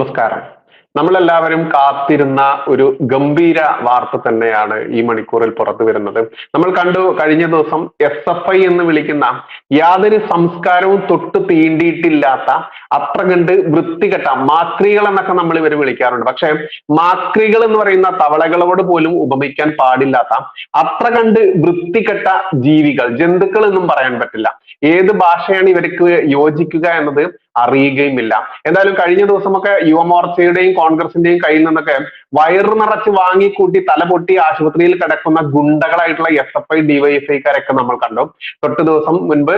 നമസ്കാരം. നമ്മളെല്ലാവരും കാത്തിരുന്ന ഒരു ഗംഭീര വാർത്ത തന്നെയാണ് ഈ മണിക്കൂറിൽ പുറത്തു വരുന്നത്. നമ്മൾ കണ്ടു കഴിഞ്ഞ ദിവസം എസ് എഫ് ഐ എന്ന് വിളിക്കുന്ന യാതൊരു സംസ്കാരവും തൊട്ട് തീണ്ടിയിട്ടില്ലാത്ത അത്ര കണ്ട് വൃത്തികെട്ട മാക്രികൾ എന്നൊക്കെ നമ്മൾ ഇവർ വിളിക്കാറുണ്ട്. പക്ഷെ മാക്രികൾ എന്ന് പറയുന്ന തവളകളോട് പോലും ഉപമിക്കാൻ പാടില്ലാത്ത അത്ര കണ്ട് വൃത്തികെട്ട ജീവികൾ ജന്തുക്കൾ എന്നും പറയാൻ പറ്റില്ല. ഏത് ഭാഷയാണ് ഇവർക്ക് യോജിക്കുക എന്നത്? അറിയുകയുമില്ല. എന്തായാലും കഴിഞ്ഞ ദിവസമൊക്കെ യുവമോർച്ചയുടെയും കോൺഗ്രസിന്റെയും കയ്യിൽ നിന്നൊക്കെ വയറു നിറച്ച് വാങ്ങിക്കൂട്ടി തലപൊട്ടി ആശുപത്രിയിൽ കിടക്കുന്ന ഗുണ്ടകളായിട്ടുള്ള എസ് എഫ് ഐ ഡിവൈഎഫ്ഐക്കാരൊക്കെ നമ്മൾ കണ്ടു. തൊട്ട് ദിവസം മുൻപ്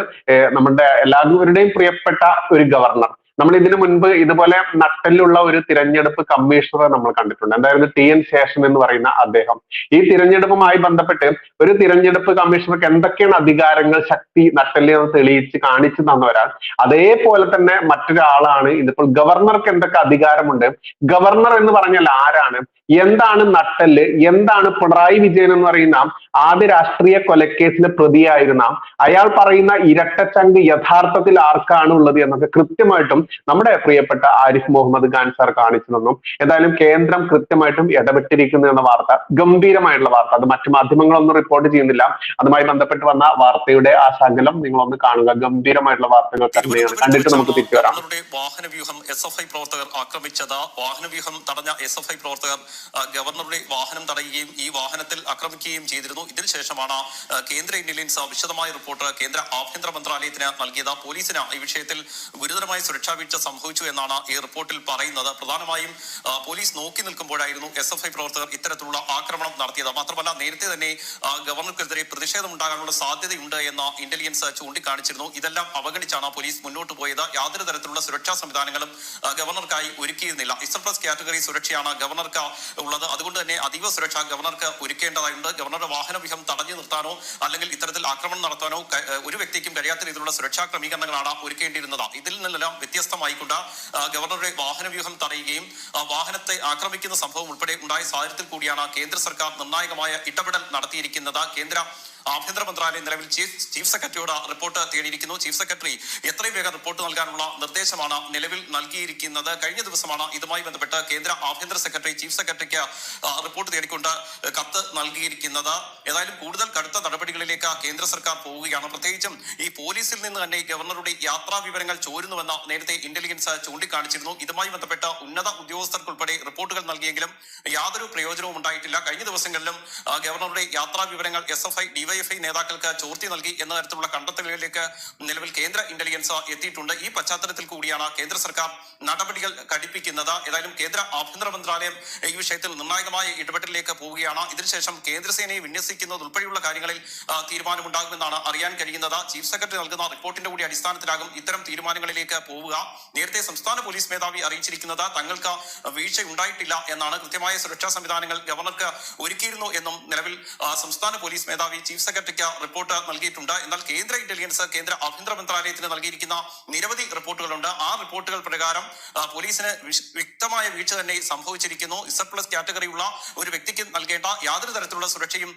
നമ്മുടെ എല്ലാവരുടെയും പ്രിയപ്പെട്ട ഒരു ഗവർണർ നമ്മൾ ഇതിനു മുൻപ് ഇതുപോലെ നട്ടലിലുള്ള ഒരു തിരഞ്ഞെടുപ്പ് കമ്മീഷണറെ നമ്മൾ കണ്ടിട്ടുണ്ട്. എന്തായിരുന്നു? ടി. എൻ. ശേഷൻ എന്ന് പറയുന്ന അദ്ദേഹം. ഈ തിരഞ്ഞെടുപ്പുമായി ബന്ധപ്പെട്ട് ഒരു തിരഞ്ഞെടുപ്പ് കമ്മീഷണർക്ക് എന്തൊക്കെയാണ് അധികാരങ്ങൾ ശക്തി നട്ടലിൽ തെളിയിച്ച് കാണിച്ചു തന്നവരാണ്. അതേപോലെ തന്നെ മറ്റൊരാളാണ് ഇതിപ്പോൾ ഗവർണർക്ക് എന്തൊക്കെ അധികാരമുണ്ട്? ഗവർണർ എന്ന് പറഞ്ഞാൽ ആരാണ്? എന്താണ് നട്ടൽ എന്താണ് പിണറായി വിജയൻ എന്ന് പറയുന്ന ആദ്യ രാഷ്ട്രീയ കൊലക്കേസിലെ പ്രതിയായിരുന്ന അയാൾ പറയുന്ന ഇരട്ടച്ചങ്ക് യഥാർത്ഥത്തിൽ ആർക്കാണ് ഉള്ളത് എന്നൊക്കെ കൃത്യമായിട്ടും നമ്മുടെ പ്രിയപ്പെട്ട ആരിഫ് മുഹമ്മദ് ഖാൻ സാർ കാണിച്ചു തന്നു. എന്തായാലും കേന്ദ്രം കൃത്യമായിട്ടും ഇടപെട്ടിരിക്കുന്നു എന്ന വാർത്ത ഗംഭീരമായിട്ടുള്ള വാർത്ത. അത് മറ്റു മാധ്യമങ്ങളൊന്നും റിപ്പോർട്ട് ചെയ്യുന്നില്ല. അതുമായി ബന്ധപ്പെട്ട് വന്ന വാർത്തയുടെ ആ ശകലം നിങ്ങൾ ഒന്ന് കാണുക. ഗംഭീരമായിട്ടുള്ള വാർത്തകൾ തന്നെയാണ്. കണ്ടിട്ട് നമുക്ക് തിരിച്ചു വരാം. വാഹനവ്യൂഹം എസ് എഫ് ഐ പ്രവർത്തകർ വാഹനവ്യൂഹം തടഞ്ഞ എസ് എഫ് ഐ പ്രവർത്തകർ ഗവർണറുടെ വാഹനം തടയുകയും ഈ വാഹനത്തിൽ ആക്രമിക്കുകയും ചെയ്തിരുന്നു. ഇതിനുശേഷമാണ് ശേഷമാണ് കേന്ദ്ര ഇന്റലിജൻസ് വിശദമായ റിപ്പോർട്ട് കേന്ദ്ര ആഭ്യന്തര മന്ത്രാലയത്തിന് നൽകിയത്. പോലീസിന് ഈ വിഷയത്തിൽ ഗുരുതരമായ സുരക്ഷാ വീഴ്ച സംഭവിച്ചു എന്നാണ് ഈ റിപ്പോർട്ടിൽ പറയുന്നത്. പ്രധാനമായും പോലീസ് നോക്കി നിൽക്കുമ്പോഴായിരുന്നു എസ് എഫ് ഐ പ്രവർത്തകർ ഇത്തരത്തിലുള്ള ആക്രമണം നടത്തിയത്. മാത്രമല്ല നേരത്തെ തന്നെ ഗവർണർക്കെതിരെ ഗവർണർക്കെതിരെ പ്രതിഷേധമുണ്ടാകാനുള്ള സാധ്യതയുണ്ട് എന്ന് ഇന്റലിജൻസ് ചൂണ്ടിക്കാണിച്ചിരുന്നു. ഇതെല്ലാം അവഗണിച്ചാണ് പോലീസ് മുന്നോട്ട് പോയത്. യാതൊരു തരത്തിലുള്ള സുരക്ഷാ സംവിധാനങ്ങളും ഗവർണർക്കായി ഒരുക്കിയിരുന്നില്ല. ഇസർ പ്ലസ് കാറ്റഗറി സുരക്ഷയാണ് ഗവർണർക്ക് ഉള്ളത്. അതുകൊണ്ട് തന്നെ അതീവ സുരക്ഷ ഗവർണർക്ക് ഒരുക്കേണ്ടതായിട്ടുണ്ട് ഗവർണറുടെ വാഹന വാഹനവ്യൂഹം തടഞ്ഞു നിർത്താനോ അല്ലെങ്കിൽ ഇത്തരത്തിൽ ആക്രമണം നടത്താനോ ഒരു വ്യക്തിക്കും കഴിയാത്ത രീതിയിലുള്ള സുരക്ഷാ ക്രമീകരണങ്ങളാണ് ഒരുക്കേണ്ടിയിരുന്നത്. ഇതിൽ നിന്നെല്ലാം വ്യത്യസ്തമായിക്കൊണ്ട് ഗവർണറുടെ വാഹന വ്യൂഹം തടയുകയും വാഹനത്തെ ആക്രമിക്കുന്ന സംഭവം ഉൾപ്പെടെ ഉണ്ടായ സാഹചര്യത്തിൽ കൂടിയാണ് കേന്ദ്ര സർക്കാർ നിർണായകമായ ഇടപെടൽ നടത്തിയിരിക്കുന്നത്. കേന്ദ്ര ആഭ്യന്തര മന്ത്രാലയം നിലവിൽ ചീഫ് സെക്രട്ടറിയോട് റിപ്പോർട്ട് തേടിയിരിക്കുന്നു. ചീഫ് സെക്രട്ടറി എത്രയും വേഗം റിപ്പോർട്ട് നൽകാനുള്ള നിർദ്ദേശമാണ് നിലവിൽ നൽകിയിരിക്കുന്നത്. കഴിഞ്ഞ ദിവസമാണ് ഇതുമായി ബന്ധപ്പെട്ട് കേന്ദ്ര ആഭ്യന്തര സെക്രട്ടറി ചീഫ് സെക്രട്ടറിക്ക് റിപ്പോർട്ട് തേടിക്കൊണ്ട് കത്ത് നൽകിയിരിക്കുന്നത്. ഏതായാലും കൂടുതൽ കടുത്ത നടപടികളിലേക്ക് കേന്ദ്ര സർക്കാർ പോവുകയാണ്. പ്രത്യേകിച്ചും ഈ പോലീസിൽ നിന്ന് തന്നെ ഗവർണറുടെ യാത്രാ വിവരങ്ങൾ ചോരുന്നുവെന്ന് നേരത്തെ ഇന്റലിജൻസ് ചൂണ്ടിക്കാണിച്ചിരുന്നു. ഇതുമായി ബന്ധപ്പെട്ട ഉന്നത ഉദ്യോഗസ്ഥർക്കുൾപ്പെടെ റിപ്പോർട്ടുകൾ നൽകിയെങ്കിലും യാതൊരു പ്രയോജനവും ഉണ്ടായിട്ടില്ല. കഴിഞ്ഞ ദിവസങ്ങളിലും ഗവർണറുടെ യാത്രാ വിവരങ്ങൾ എസ് എഫ് ഐ ഡിവൈഎഫ്ഐ നേതാക്കൾക്ക് ചോർത്തി നൽകി എന്ന തരത്തിലുള്ള കണ്ടെത്തലുകളിലേക്ക് നിലവിൽ കേന്ദ്ര ഇന്റലിജൻസ് എത്തിയിട്ടുണ്ട്. ഈ പശ്ചാത്തലത്തിൽ കൂടിയാണ് കേന്ദ്ര സർക്കാർ നടപടികൾ ഘടിപ്പിക്കുന്നത്. ഏതായാലും കേന്ദ്ര ആഭ്യന്തര മന്ത്രാലയം ഈ വിഷയത്തിൽ നിർണായകമായ ഇടപെടലിലേക്ക് പോവുകയാണ്. ഇതിനുശേഷം കേന്ദ്രസേനയെ വിന്യസിക്കുന്നത് ഉൾപ്പെടെയുള്ള കാര്യങ്ങളിൽ തീരുമാനമുണ്ടാകുമെന്നാണ് അറിയാൻ കഴിയുന്നത്. ചീഫ് സെക്രട്ടറി നൽകുന്ന റിപ്പോർട്ടിന്റെ കൂടി അടിസ്ഥാനത്തിലാകും ഇത്തരം തീരുമാനങ്ങളിലേക്ക് പോവുക. നേരത്തെ സംസ്ഥാന പോലീസ് മേധാവി അറിയിച്ചിരിക്കുന്നത് തങ്ങൾക്ക് വീഴ്ച ഉണ്ടായിട്ടില്ല എന്നാണ്. കൃത്യമായ സുരക്ഷാ സംവിധാനങ്ങൾ ഗവർണർക്ക് ഒരുക്കിയിരുന്നു എന്നും നിലവിൽ സംസ്ഥാന പോലീസ് മേധാവി ചീഫ് സെക്രട്ടറിക്ക് റിപ്പോർട്ട് നൽകിയിട്ടുണ്ട്. എന്നാൽ കേന്ദ്ര ഇന്റലിജൻസ് കേന്ദ്ര ആഭ്യന്തര മന്ത്രാലയത്തിന് നൽകിയിരിക്കുന്ന നിരവധി റിപ്പോർട്ടുകളുണ്ട്. ആ റിപ്പോർട്ടുകൾ പ്രകാരം പോലീസിന് വ്യക്തമായ വീഴ്ച തന്നെ സംഭവിച്ചിരിക്കുന്നു. ഇസഡ് പ്ലസ് കാറ്റഗറിയുള്ള ഒരു വ്യക്തിക്ക് നൽകേണ്ട യാതൊരു തരത്തിലുള്ള സുരക്ഷയും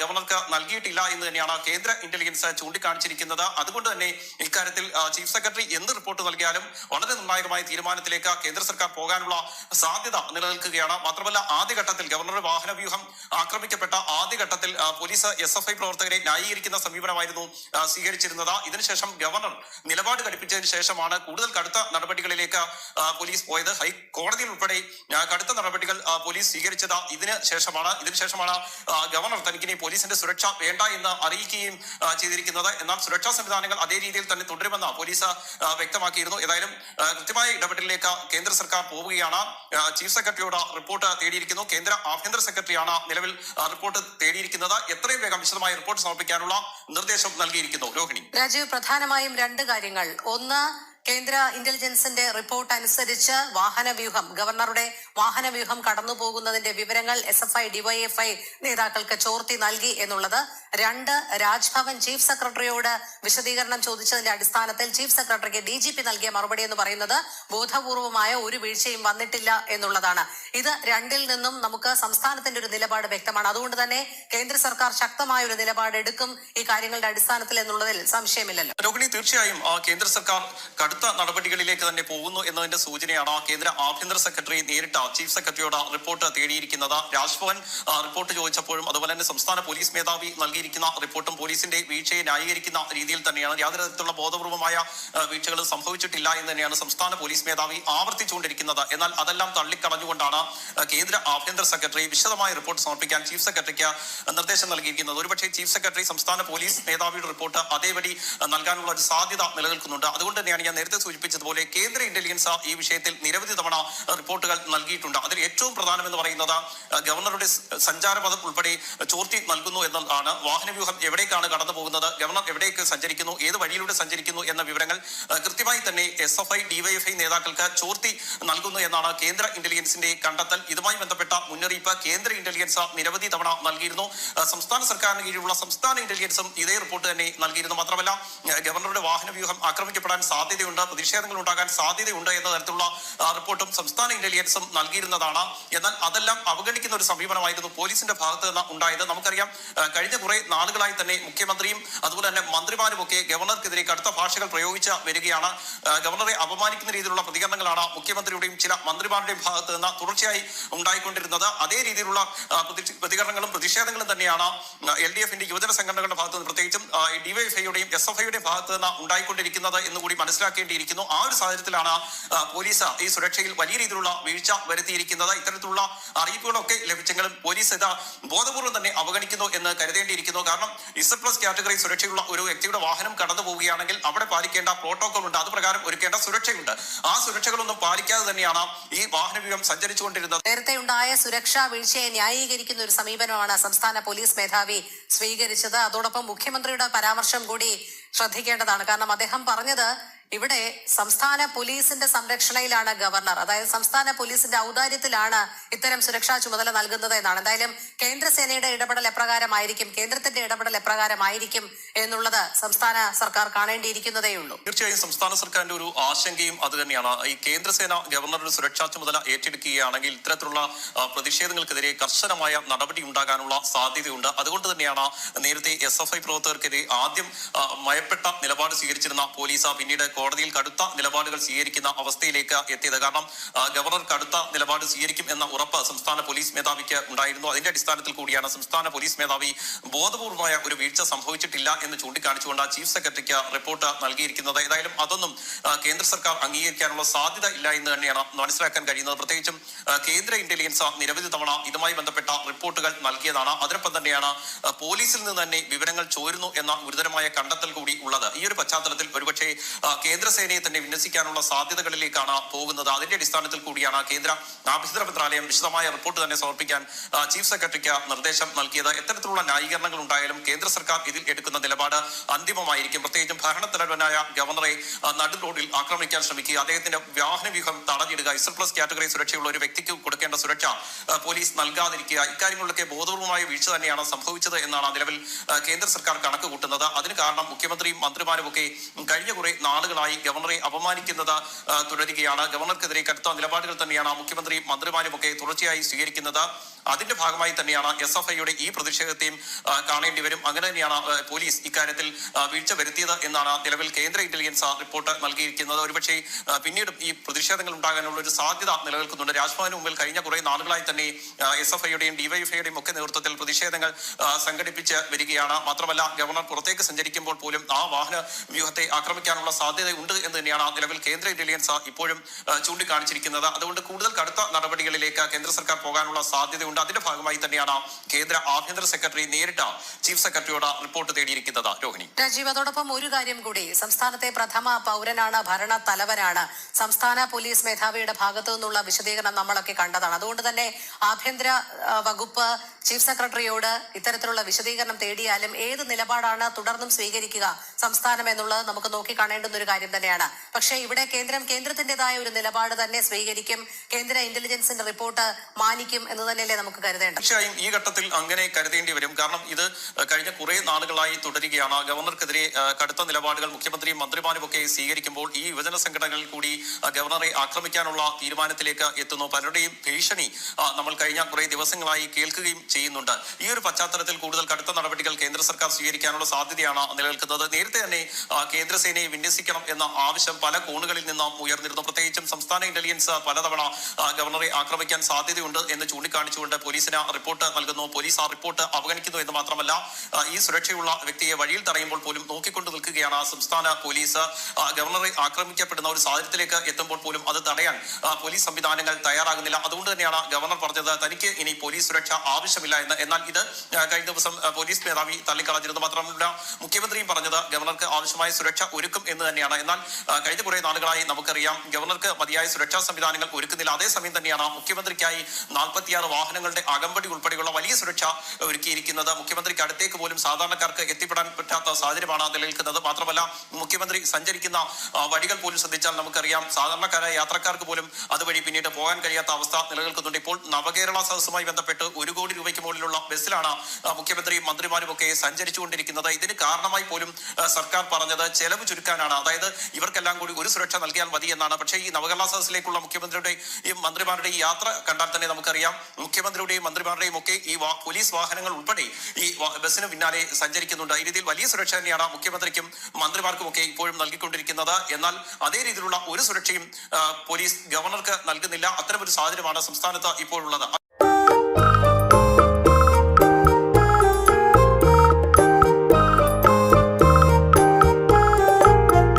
ഗവർണർക്ക് നൽകിയിട്ടില്ല എന്ന് തന്നെയാണ് കേന്ദ്ര ഇന്റലിജൻസ് ചൂണ്ടിക്കാണിച്ചിരിക്കുന്നത്. അതുകൊണ്ട് തന്നെ ഇക്കാര്യത്തിൽ ചീഫ് സെക്രട്ടറി എന്ത് റിപ്പോർട്ട് നൽകിയാലും വളരെ നിർണായകമായ തീരുമാനത്തിലേക്ക് കേന്ദ്ര സർക്കാർ പോകാനുള്ള സാധ്യത നിലനിൽക്കുകയാണ്. മാത്രമല്ല ആദ്യഘട്ടത്തിൽ ഗവർണറുടെ വാഹനവ്യൂഹം ആക്രമിക്കപ്പെട്ട ആദ്യഘട്ടത്തിൽ പോലീസ് എസ് എഫ് ഐ പ്രവർത്തകരെ ന്യായീകരിക്കുന്ന സമീപനമായിരുന്നു സ്വീകരിച്ചിരുന്നത്. ഇതിനുശേഷം ഗവർണർ നിലപാട് ഘടിപ്പിച്ചതിന് ശേഷമാണ് കൂടുതൽ കടുത്ത നടപടികളിലേക്ക് പോലീസ് പോയത്. ഹൈക്കോടതിയിൽ ഉൾപ്പെടെ കടുത്ത നടപടികൾ പോലീസ് സ്വീകരിച്ചത് ഇതിന് ശേഷമാണ്. ഇതിനുശേഷമാണ് ഗവർണർ തനിക്കിനി പോലീസിന്റെ സുരക്ഷ വേണ്ട എന്ന് അറിയിക്കുകയും ചെയ്തിരിക്കുന്നത്. എന്നാൽ സുരക്ഷാ സംവിധാനങ്ങൾ അതേ രീതിയിൽ തന്നെ തുടരുമെന്ന് പോലീസ് വ്യക്തമാക്കിയിരുന്നു. ഏതായാലും കൃത്യമായ ഇടപെടലിലേക്ക് കേന്ദ്ര സർക്കാർ പോവുകയാണ്. ചീഫ് സെക്രട്ടറിയോട് റിപ്പോർട്ട് തേടിയിരിക്കുന്നു. കേന്ദ്ര ആഭ്യന്തര സെക്രട്ടറിയാണ് നിലവിൽ റിപ്പോർട്ട് തേടിയിരിക്കുന്നത്. എത്രയും വേഗം വിശദമായ റിപ്പോർട്ട് സമർപ്പിക്കാനുള്ള നിർദ്ദേശം നൽകിയിരിക്കുന്നു രോഹിണി. രാജീവ് പ്രധാനമായും രണ്ട് കാര്യങ്ങൾ. ഒന്ന് കേന്ദ്ര ഇന്റലിജൻസിന്റെ റിപ്പോർട്ട് അനുസരിച്ച് വാഹനവ്യൂഹം ഗവർണറുടെ വാഹനവ്യൂഹം കടന്നു പോകുന്നതിന്റെ വിവരങ്ങൾ എസ് എഫ് ഐ ഡിവൈഎഫ്ഐ നേതാക്കൾക്ക് ചോർത്തി നൽകി എന്നുള്ളത് രണ്ട് രാജ്ഭവൻ ചീഫ് സെക്രട്ടറിയോട് വിശദീകരണം ചോദിച്ചതിന്റെ അടിസ്ഥാനത്തിൽ ചീഫ് സെക്രട്ടറിക്ക് ഡി ജി പി നൽകിയ മറുപടി എന്ന് പറയുന്നത് ബോധപൂർവമായ ഒരു വീഴ്ചയും വന്നിട്ടില്ല എന്നുള്ളതാണ്. ഇത് രണ്ടിൽ നിന്നും നമുക്ക് സംസ്ഥാനത്തിന്റെ ഒരു നിലപാട് വ്യക്തമാണ്. അതുകൊണ്ട് തന്നെ കേന്ദ്ര സർക്കാർ ശക്തമായ ഒരു നിലപാട് എടുക്കും ഈ കാര്യങ്ങളുടെ അടിസ്ഥാനത്തിൽ എന്നുള്ളതിൽ സംശയമില്ലല്ലോ. തീർച്ചയായും കേന്ദ്ര സർക്കാർ കടുത്ത നടപടികളിലേക്ക് തന്നെ പോകുന്നു എന്നതിന്റെ സൂചനയാണ് കേന്ദ്ര ആഭ്യന്തര സെക്രട്ടറി നേരിട്ട് ചീഫ് സെക്രട്ടറിയോട് റിപ്പോർട്ട് തേടിയിരിക്കുന്നത്. രാജ്ഭവൻ റിപ്പോർട്ട് ചോദിച്ചപ്പോഴും അതുപോലെ തന്നെ സംസ്ഥാന പോലീസ് മേധാവി നൽകിയിരിക്കുന്ന റിപ്പോർട്ടും പോലീസിന്റെ വീഴ്ചയെ ന്യായീകരിക്കുന്ന രീതിയിൽ തന്നെയാണ്. യാതൊരു തരത്തിലുള്ള ബോധപൂർവമായ വീഴ്ചകൾ സംഭവിച്ചിട്ടില്ല എന്ന് തന്നെയാണ് സംസ്ഥാന പോലീസ് മേധാവി ആവർത്തിച്ചുകൊണ്ടിരിക്കുന്നത്. എന്നാൽ അതെല്ലാം തള്ളിക്കളഞ്ഞുകൊണ്ടാണ് കേന്ദ്ര ആഭ്യന്തര സെക്രട്ടറി വിശദമായ റിപ്പോർട്ട് സമർപ്പിക്കാൻ ചീഫ് സെക്രട്ടറിക്ക് നിർദ്ദേശം നൽകിയിരിക്കുന്നത്. ഒരുപക്ഷെ ചീഫ് സെക്രട്ടറി സംസ്ഥാന പോലീസ് മേധാവിയുടെ റിപ്പോർട്ട് അതേപടി നൽകാനുള്ള ഒരു സാധ്യത നിലനിൽക്കുന്നുണ്ട്. അതുകൊണ്ട് തന്നെയാണ് ഞാൻ നേരത്തെ സൂചിപ്പിച്ചതുപോലെ കേന്ദ്ര ഇന്റലിജൻസ് ഈ വിഷയത്തിൽ നിരവധി തവണ റിപ്പോർട്ടുകൾ നൽകിയിട്ടുണ്ട്. അതിൽ ഏറ്റവും പ്രധാനം എന്ന് പറയുന്നത് ഗവർണറുടെ സഞ്ചാരപഥം ഉൾപ്പെടെ ചോർത്തി നൽകുന്നു എന്നതാണ്. വാഹനവ്യൂഹം എവിടേക്കാണ് കടന്നു പോകുന്നത് ഗവർണർ എവിടേക്ക് സഞ്ചരിക്കുന്നു? ഏത് വഴിയിലൂടെ സഞ്ചരിക്കുന്നു എന്ന വിവരങ്ങൾ കൃത്യമായി തന്നെ എസ് എഫ് ഐ ഡിവൈഎഫ്ഐ നേതാക്കൾക്ക് ചോർത്തി നൽകുന്നു എന്നാണ് കേന്ദ്ര ഇന്റലിജൻസിന്റെ കണ്ടെത്തൽ. ഇതുമായി ബന്ധപ്പെട്ട മുന്നറിയിപ്പ് കേന്ദ്ര ഇന്റലിജൻസ് നിരവധി തവണ നൽകിയിരുന്നു. സംസ്ഥാന സർക്കാരിന് കീഴിലുള്ള സംസ്ഥാന ഇന്റലിജൻസും ഇതേ റിപ്പോർട്ട് തന്നെ നൽകിയിരുന്നു. മാത്രമല്ല ഗവർണറുടെ വാഹനവ്യൂഹം ആക്രമിക്കപ്പെടാൻ സാധ്യതയുണ്ട്. പ്രതിഷേധങ്ങൾ ഉണ്ടാകാൻ സാധ്യതയുണ്ട് എന്ന തരത്തിലുള്ള റിപ്പോർട്ടും സംസ്ഥാന ഇന്റലിജൻസും നൽകിയിരുന്നതാണ്. എന്നാൽ അതെല്ലാം അവഗണിക്കുന്ന ഒരു സമീപനമായിരുന്നു പോലീസിന്റെ ഭാഗത്ത് നിന്ന് ഉണ്ടായത്. നമുക്കറിയാം കഴിഞ്ഞ കുറെ നാളുകളായി തന്നെ മുഖ്യമന്ത്രിയും അതുപോലെ തന്നെ മന്ത്രിമാരും ഒക്കെ ഗവർണർക്കെതിരെ കടുത്ത ഭാഷകൾ പ്രയോഗിച്ച് വരികയാണ്. ഗവർണറെ അപമാനിക്കുന്ന രീതിയിലുള്ള പ്രതികരണങ്ങളാണ് മുഖ്യമന്ത്രിയുടെയും ചില മന്ത്രിമാരുടെയും ഭാഗത്ത് നിന്ന് തുടർച്ചയായി ഉണ്ടായിക്കൊണ്ടിരുന്നത്. അതേ രീതിയിലുള്ള പ്രതികരണങ്ങളും പ്രതിഷേധങ്ങളും തന്നെയാണ് എൽ ഡി എഫിന്റെ യുവജന സംഘടനകളുടെ ഭാഗത്ത് നിന്ന് പ്രത്യേകിച്ചും ഡിവൈഎഫ്ഐയുടെയും എസ് എഫ് ഐയുടെയും ഭാഗത്ത് നിന്ന് ഉണ്ടായിക്കൊണ്ടിരിക്കുന്നത് എന്ന് കൂടി മനസ്സിലാക്കേണ്ടിയിരിക്കുന്നു ആ ഒരു സാഹചര്യത്തിലാണ് പോലീസ് ഈ സുരക്ഷയിൽ വലിയ രീതിയിലുള്ള വീഴ്ച വരുത്തിയിരിക്കുന്നത്. ഇത്തരത്തിലുള്ള അറിയിപ്പുകളൊക്കെ ലഭിച്ചെങ്കിലും പോലീസ് ഇത് ബോധപൂർവം തന്നെ അവഗണിക്കുന്നു എന്ന് കരുതേണ്ടിയിരിക്കുന്നു. കാരണം ഇസഡ് പ്ലസ് കാറ്റഗറി സുരക്ഷയുള്ള ഒരു വ്യക്തിയുടെ വാഹനം കടന്നു പോവുകയാണെങ്കിൽ അവിടെ പാലിക്കേണ്ട പ്രോട്ടോകോൾ ഉണ്ട്. അത് പ്രകാരം ഒരുക്കേണ്ട സുരക്ഷയുണ്ട്. ആ സുരക്ഷകളൊന്നും പാലിക്കാതെ തന്നെയാണ് ഈ വാഹന വ്യൂഹം സഞ്ചരിച്ചുകൊണ്ടിരുന്നത്. നേരത്തെ ഉണ്ടായ സുരക്ഷാ വീഴ്ചയെ ന്യായീകരിക്കുന്ന ഒരു സമീപനമാണ് സംസ്ഥാന പോലീസ് മേധാവി സ്വീകരിച്ചത്. അതോടൊപ്പം മുഖ്യമന്ത്രിയുടെ പരാമർശം കൂടി ശ്രദ്ധിക്കേണ്ടതാണ്. കാരണം അദ്ദേഹം പറഞ്ഞത് ഇവിടെ സംസ്ഥാന പോലീസിന്റെ സംരക്ഷണയിലാണ് ഗവർണർ. അതായത് സംസ്ഥാന പോലീസിന്റെ ഔദാര്യത്തിലാണ് ഇത്തരം സുരക്ഷാ ചുമതല നൽകുന്നത് എന്നാണ്. എന്തായാലും കേന്ദ്രസേനയുടെ ഇടപെടൽ എപ്രകാരമായിരിക്കും? കേന്ദ്രത്തിന്റെ ഇടപെടൽ എപ്രകാരമായിരിക്കും എന്നുള്ളത് സംസ്ഥാന സർക്കാർ കാണേണ്ടിയിരിക്കുന്നതേ ഉള്ളൂ. തീർച്ചയായും സംസ്ഥാന സർക്കാരിന്റെ ഒരു ആശങ്കയും അത് തന്നെയാണ്. ഈ കേന്ദ്രസേന ഗവർണറുടെ സുരക്ഷാ ചുമതല ഏറ്റെടുക്കുകയാണെങ്കിൽ ഇത്തരത്തിലുള്ള പ്രതിഷേധങ്ങൾക്കെതിരെ കർശനമായ നടപടി ഉണ്ടാകാനുള്ള സാധ്യതയുണ്ട്. അതുകൊണ്ട് തന്നെയാണ് നേരത്തെ എസ് എഫ് ഐ പ്രവർത്തകർക്കെതിരെ ആദ്യം മയപ്പെട്ട നിലപാട് സ്വീകരിച്ചിരുന്ന പോലീസ് പിന്നീട് കോടതിയിൽ കടുത്ത നിലപാടുകൾ സ്വീകരിക്കുന്ന അവസ്ഥയിലേക്ക് എത്തിയത്. കാരണം ഗവർണർ കടുത്ത നിലപാട് സ്വീകരിക്കും എന്ന ഉറപ്പ് സംസ്ഥാന പോലീസ് മേധാവിക്ക് ഉണ്ടായിരുന്നു. അതിന്റെ അടിസ്ഥാനത്തിൽ കൂടിയാണ് സംസ്ഥാന പോലീസ് മേധാവി ബോധപൂർവമായ ഒരു വീഴ്ച സംഭവിച്ചിട്ടില്ല എന്ന് ചൂണ്ടിക്കാണിച്ചുകൊണ്ട് ചീഫ് സെക്രട്ടറിക്ക് റിപ്പോർട്ട് നൽകിയിരിക്കുന്നത്. ഏതായാലും അതൊന്നും കേന്ദ്ര സർക്കാർ അംഗീകരിക്കാനുള്ള സാധ്യത ഇല്ല എന്ന് തന്നെയാണ് മനസ്സിലാക്കാൻ കഴിയുന്നത്. പ്രത്യേകിച്ചും കേന്ദ്ര ഇന്റലിജൻസ് നിരവധി തവണ ഇതുമായി ബന്ധപ്പെട്ട റിപ്പോർട്ടുകൾ നൽകിയതാണ്. അതിനൊപ്പം തന്നെയാണ് പോലീസിൽ നിന്ന് തന്നെ വിവരങ്ങൾ ചോരുന്നു എന്ന ഗുരുതരമായ കണ്ടെത്തൽ കൂടി ഉള്ളത്. ഈ ഒരു പശ്ചാത്തലത്തിൽ ഒരുപക്ഷെ കേന്ദ്രസേനയെ തന്നെ വിന്യസിക്കാനുള്ള സാധ്യതകളിലേക്കാണ് പോകുന്നത്. അതിന്റെ അടിസ്ഥാനത്തിൽ കൂടിയാണ് കേന്ദ്ര ആഭ്യന്തര മന്ത്രാലയം വിശദമായ റിപ്പോർട്ട് തന്നെ സമർപ്പിക്കാൻ ചീഫ് സെക്രട്ടറിക്ക് നിർദ്ദേശം നൽകിയത്. എത്തരത്തിലുള്ള ന്യായീകരണങ്ങൾ ഉണ്ടായാലും കേന്ദ്ര സർക്കാർ ഇതിൽ എടുക്കുന്ന നിലപാട് അന്തിമമായിരിക്കും. പ്രത്യേകിച്ചും ഭരണത്തലവനായ ഗവർണറെ നടു റോഡിൽ ആക്രമിക്കാൻ ശ്രമിക്കുക അദ്ദേഹത്തിന്റെ വാഹന വ്യൂഹം തടഞ്ഞിടുക ഇസർ പ്ലസ് കാറ്റഗറി സുരക്ഷയുള്ള ഒരു വ്യക്തിക്ക് കൊടുക്കേണ്ട സുരക്ഷ പോലീസ് നൽകാതിരിക്കുക ഇക്കാര്യങ്ങളിലൊക്കെ ബോധപൂർവമായ വീഴ്ച തന്നെയാണ് സംഭവിച്ചത് എന്നാണ് നിലവിൽ കേന്ദ്ര സർക്കാർ കണക്ക് കൂട്ടുന്നത് അതിന് കാരണം മുഖ്യമന്ത്രിയും മന്ത്രിമാരും ഒക്കെ കഴിഞ്ഞ കുറെ നാളുകളായി ഗവർണറെ അപമാനിക്കുന്നത് തുടരുകയാണ്. ഗവർണർക്കെതിരെ കടുത്ത നിലപാടുകൾ തന്നെയാണ് മുഖ്യമന്ത്രി മന്ത്രിമാരും ഒക്കെ തുടർച്ചയായി സ്വീകരിക്കുന്നത്. അതിന്റെ ഭാഗമായി തന്നെയാണ് എസ് എഫ് ഐയുടെ ഈ പ്രതിഷേധത്തെയും കാണേണ്ടി വരും. അങ്ങനെ തന്നെയാണ് പോലീസ് ഇക്കാര്യത്തിൽ വീഴ്ച വരുത്തിയത് എന്നാണ് നിലവിൽ കേന്ദ്ര ഇന്റലിജൻസ് റിപ്പോർട്ട് നൽകിയിരിക്കുന്നത്. ഒരുപക്ഷെ പിന്നീട് ഈ പ്രതിഷേധങ്ങൾ ഉണ്ടാകാനുള്ള ഒരു സാധ്യത നിലനിൽക്കുന്നുണ്ട്. രാജ്ഭവന് മുമ്പിൽ കഴിഞ്ഞ കുറെ നാളുകളായി തന്നെ എസ് എഫ് ഐയുടെയും ഡിവൈഎഫ്ഐയുടെയും ഒക്കെ നേതൃത്വത്തിൽ പ്രതിഷേധങ്ങൾ സംഘടിപ്പിച്ച് വരികയാണ്. മാത്രമല്ല ഗവർണർ പുറത്തേക്ക് സഞ്ചരിക്കുമ്പോൾ പോലും ആ വാഹന വ്യൂഹത്തെ ആക്രമിക്കാനുള്ള സാധ്യത ഉണ്ട് എന്ന് തന്നെയാണ് ആ നിലവിൽ കേന്ദ്ര ഇന്റലിജൻസ് ഇപ്പോഴും ചൂണ്ടിക്കാണിച്ചിരിക്കുന്നത്. അതുകൊണ്ട് കൂടുതൽ കടുത്ത നടപടികളിലേക്ക് കേന്ദ്ര സർക്കാർ പോകാനുള്ള സാധ്യതയുണ്ട്. അതിന്റെ ഭാഗമായി തന്നെയാണ് കേന്ദ്ര ആഭ്യന്തര സെക്രട്ടറി നേരിട്ട് ചീഫ് സെക്രട്ടറിയോട് റിപ്പോർട്ട് തേടിയിരിക്കുന്നത്. രോഹിണി. രാജീവ് അതോടൊപ്പം ഒരു കാര്യം കൂടി. സംസ്ഥാനത്തെ പ്രഥമ പൗരനാണ് ഭരണ തലവനാണ് സംസ്ഥാന പോലീസ് മേധാവിയുടെ ഭാഗത്തു നിന്നുള്ള വിശദീകരണം നമ്മളൊക്കെ കണ്ടതാണ്. അതുകൊണ്ട് തന്നെ ആഭ്യന്തര വകുപ്പ് ചീഫ് സെക്രട്ടറിയോട് ഇത്തരത്തിലുള്ള വിശദീകരണം തേടിയാലും ഏത് നിലപാടാണ് തുടർന്നും സ്വീകരിക്കുക സംസ്ഥാനം എന്നുള്ളത് നമുക്ക് നോക്കി കാണേണ്ടുന്ന ഒരു കാര്യം തന്നെയാണ്. പക്ഷേ ഇവിടെ കേന്ദ്രം കേന്ദ്രത്തിന്റേതായ ഒരു നിലപാട് തന്നെ സ്വീകരിക്കും. കേന്ദ്ര ഇന്റലിജൻസിന്റെ റിപ്പോർട്ട് മാനിക്കും എന്ന് തന്നെയല്ലേ നമുക്ക് കരുതേണ്ടത്. തീർച്ചയായും ഈ ഘട്ടത്തിൽ അങ്ങനെ കരുതേണ്ടി വരും. കാരണം ഇത് കഴിഞ്ഞ കുറെ നാളുകളായി തുടരുകയാണ്. ഗവർണർക്കെതിരെ കടുത്ത നിലപാടുകൾ മുഖ്യമന്ത്രിയും മന്ത്രിമാരും ഒക്കെ സ്വീകരിക്കുമ്പോൾ ഈ യുവജന സംഘടനകളിൽ കൂടി ഗവർണറെ ആക്രമിക്കാനുള്ള തീരുമാനത്തിലേക്ക് എത്തുന്നു. പലരുടെയും ഭീഷണി നമ്മൾ കഴിഞ്ഞ കുറെ ദിവസങ്ങളായി കേൾക്കുകയും ചെയ്യുന്നുണ്ട്. ഈ ഒരു പശ്ചാത്തലത്തിൽ കൂടുതൽ കടുത്ത നടപടികൾ കേന്ദ്ര സർക്കാർ സ്വീകരിക്കാനുള്ള സാധ്യതയാണ് നിലനിൽക്കുന്നത്. നേരത്തെ തന്നെ കേന്ദ്ര കേന്ദ്രസേനയെ വിന്യസിക്കണം പരിശോധിക്കണം എന്ന ആവശ്യം പല കോണുകളിൽ നിന്നും ഉയർന്നിരുന്നു. പ്രത്യേകിച്ചും സംസ്ഥാന ഇന്റലിജൻസ് പലതവണ ഗവർണറെ ആക്രമിക്കാൻ സാധ്യതയുണ്ട് എന്ന് ചൂണ്ടിക്കാണിച്ചുകൊണ്ട് പോലീസിന് റിപ്പോർട്ട് നൽകുന്നു. പോലീസ് ആ റിപ്പോർട്ട് അവഗണിക്കുന്നു എന്ന് മാത്രമല്ല ഈ സുരക്ഷയുള്ള വ്യക്തിയെ വഴിയിൽ തടയുമ്പോൾ പോലും നോക്കിക്കൊണ്ട് നിൽക്കുകയാണ് സംസ്ഥാന പോലീസ്. ഗവർണറെ ആക്രമിക്കപ്പെടുന്ന ഒരു സാഹചര്യത്തിലേക്ക് എത്തുമ്പോൾ പോലും അത് തടയാൻ പോലീസ് സംവിധാനങ്ങൾ തയ്യാറാകുന്നില്ല. അതുകൊണ്ട് തന്നെയാണ് ഗവർണർ പറഞ്ഞത് തനിക്ക് ഇനി പോലീസ് സുരക്ഷ ആവശ്യമില്ല എന്ന്. എന്നാൽ ഇത് കഴിഞ്ഞ ദിവസം പോലീസ് മേധാവി തള്ളിക്കളഞ്ഞിരുന്നു. മാത്രമല്ല മുഖ്യമന്ത്രിയും പറഞ്ഞത് ഗവർണർക്ക് ആവശ്യമായ സുരക്ഷ ഒരുക്കും എന്ന് തന്നെയാണ്. എന്നാൽ കഴിഞ്ഞ കുറേ നാളുകളായി നമുക്കറിയാം ഗവർണർക്ക് മതിയായ സുരക്ഷാ സംവിധാനങ്ങൾ ഒരുക്കുന്നില്ല. അതേസമയം തന്നെയാണ് മുഖ്യമന്ത്രിക്കായി നാൽപ്പത്തിയാറ് വാഹനങ്ങളുടെ അകമ്പടി ഉൾപ്പെടെയുള്ള വലിയ സുരക്ഷ ഒരുക്കിയിരിക്കുന്നത്. മുഖ്യമന്ത്രിക്ക് അടുത്തേക്ക് പോലും സാധാരണക്കാർക്ക് എത്തിപ്പെടാൻ പറ്റാത്ത സാഹചര്യമാണ് നിലനിൽക്കുന്നത്. മാത്രമല്ല മുഖ്യമന്ത്രി സഞ്ചരിക്കുന്ന വഴികൾ പോലും ശ്രദ്ധിച്ചാൽ നമുക്കറിയാം സാധാരണക്കാരായ യാത്രക്കാർക്ക് പോലും അതുവഴി പിന്നീട് പോകാൻ കഴിയാത്ത അവസ്ഥ നിലനിൽക്കുന്നുണ്ട്. ഇപ്പോൾ നവകേരള സദസ്സുമായി ബന്ധപ്പെട്ട് ഒരു കോടി രൂപയ്ക്ക് മുകളിലുള്ള ബസ്സിലാണ് മുഖ്യമന്ത്രിയും മന്ത്രിമാരും ഒക്കെ സഞ്ചരിച്ചുകൊണ്ടിരിക്കുന്നത്. ഇതിന് കാരണമായി പോലും സർക്കാർ പറഞ്ഞത് ചെലവ് ചുരുക്കാനാണ്. അതായത് ഇവർക്കെല്ലാം കൂടി ഒരു സുരക്ഷ നൽകിയാൽ മതി എന്നാണ്. പക്ഷേ ഈ നവകേരള സദസ്സിലേക്കുള്ള മുഖ്യമന്ത്രിയുടെ ഈ മന്ത്രിമാരുടെ ഈ യാത്ര കണ്ടാൽ തന്നെ നമുക്കറിയാം. മുഖ്യമന്ത്രിയുടെയും മന്ത്രിമാരുടെയും ഒക്കെ ഈ പോലീസ് വാഹനങ്ങൾ ഉൾപ്പെടെ ഈ ബസ്സിന് പിന്നാലെ സഞ്ചരിക്കുന്നുണ്ട്. ഈ രീതിയിൽ വലിയ സുരക്ഷ തന്നെയാണ് മുഖ്യമന്ത്രിക്കും മന്ത്രിമാർക്കും ഒക്കെ ഇപ്പോഴും നൽകിക്കൊണ്ടിരിക്കുന്നത്. എന്നാൽ അതേ രീതിയിലുള്ള ഒരു സുരക്ഷയും പോലീസ് ഗവർണർക്ക് നൽകുന്നില്ല. അത്തരമൊരു സാഹചര്യമാണ് സംസ്ഥാനത്ത് ഇപ്പോഴുള്ളത്